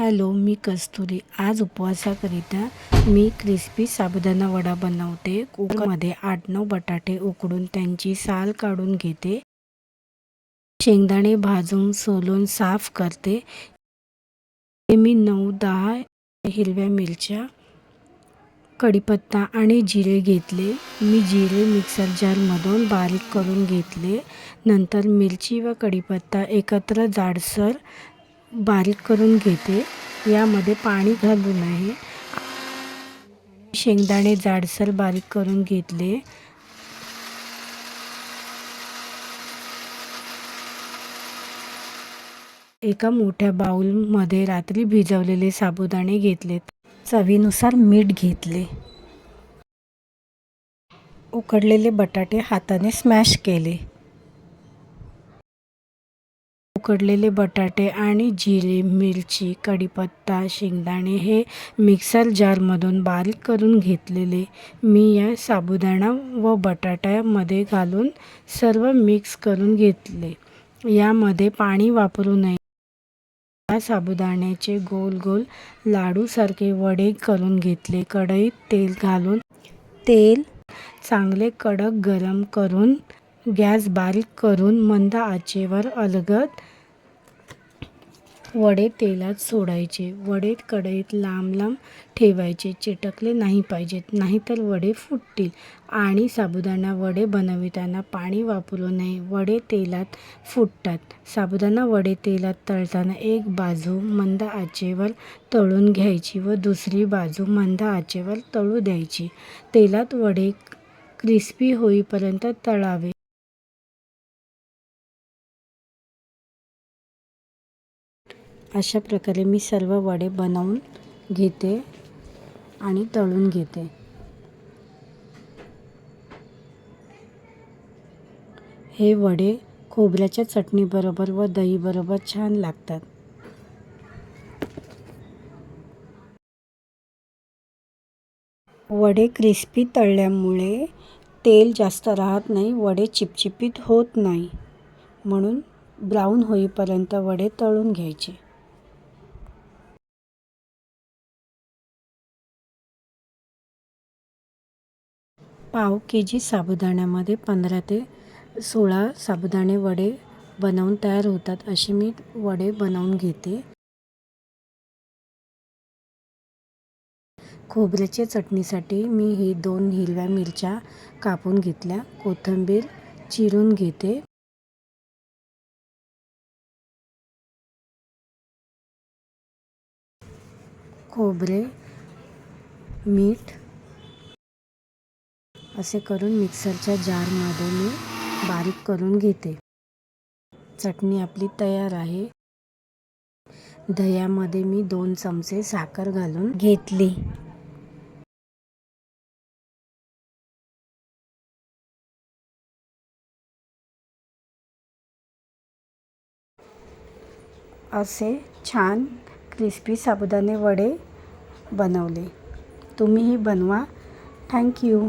Hello मी कस्तुरी. आज उपवासाकरिता मी crispy sabudana vada बनवते. कुकरमध्ये आठ नऊ बटाटे उकडून त्यांची साल काढून घेते. शेंगदाणे भाजून सोलून साफ करते. हे मी नऊ दहा हिरव्या मिरच्या कढीपत्ता आणि जिरे घेतले. मी जिरे मिक्सर जारमधून बारीक करून घेतले. नंतर मिरची व कढीपत्ता एकत्र जाडसर बारीक करून घेते. यामध्ये पाणी घालून आहे. शेंगदाणे जाडसर बारीक करून घेतले. एका मोठ्या बाऊलमध्ये रात्री भिजवलेले साबुदाणे घेतलेत चवीनुसार मीठ घेतले. उकडलेले बटाटे हाताने स्मॅश केले. उकडलेले बटाटे आणि जिरे मिरची कढीपत्ता शेंगदाणे हे मिक्सर जारमधून बारीक करून घेतलेले. मी या साबुदाणा व बटाट्यामध्ये घालून सर्व मिक्स करून घेतले. यामध्ये पाणी वापरू नये. या साबुदाण्याचे गोल गोल लाडूसारखे वडे करून घेतले. कढईत तेल घालून तेल चांगले कडक गरम करून गॅस बारीक करून मंद आचेवर अलगद वडे तेलात सोडायचे. वडे कढईत लांब लांब ठेवायचे. चिटकले नाही पाहिजेत. नाहीतर वडे फुटतील. आणि साबुदाणा वडे बनविताना पाणी वापरू नये. वडे तेलात फुटतात. साबुदाणा वडे तेलात तळताना एक बाजू मंद आचेवर तळून घ्यायची व दुसरी बाजू मंद आचेवर तळू द्यायची. तेलात वडे क्रिस्पी होईपर्यंत तळावे. अशा प्रकारे मी सर्व वडे बनवून घेते आणि तळून घेते. हे वडे खोबऱ्याच्या चटणीबरोबर व दहीबरोबर छान लागतात. वडे क्रिस्पी तळल्यामुळे तेल जास्त राहत नाही वडे चिपचिपीत होत नाही. म्हणून ब्राऊन होईपर्यंत वडे तळून घ्यायचे. पाव के जी साबुदाण्यामध्ये पंधरा ते सोळा साबुदाणे वडे बनवून तयार होतात असे मी वडे बनवून घेते. खोबऱ्याच्या चटणीसाठी मी ही दोन हिरव्या मिरच्या कापून घेतल्या. कोथिंबीर चिरून घेते. खोबरे मीठ असे करून मिक्सरच्या जारमध्ये मी बारीक करून घेते. चटणी आपली तयार आहे. दह्यामध्ये मी दोन चमचे साखर घालून घेतली. असे छान क्रिस्पी साबुदाणे वडे बनवले. तुम्हीही बनवा. थँक्यू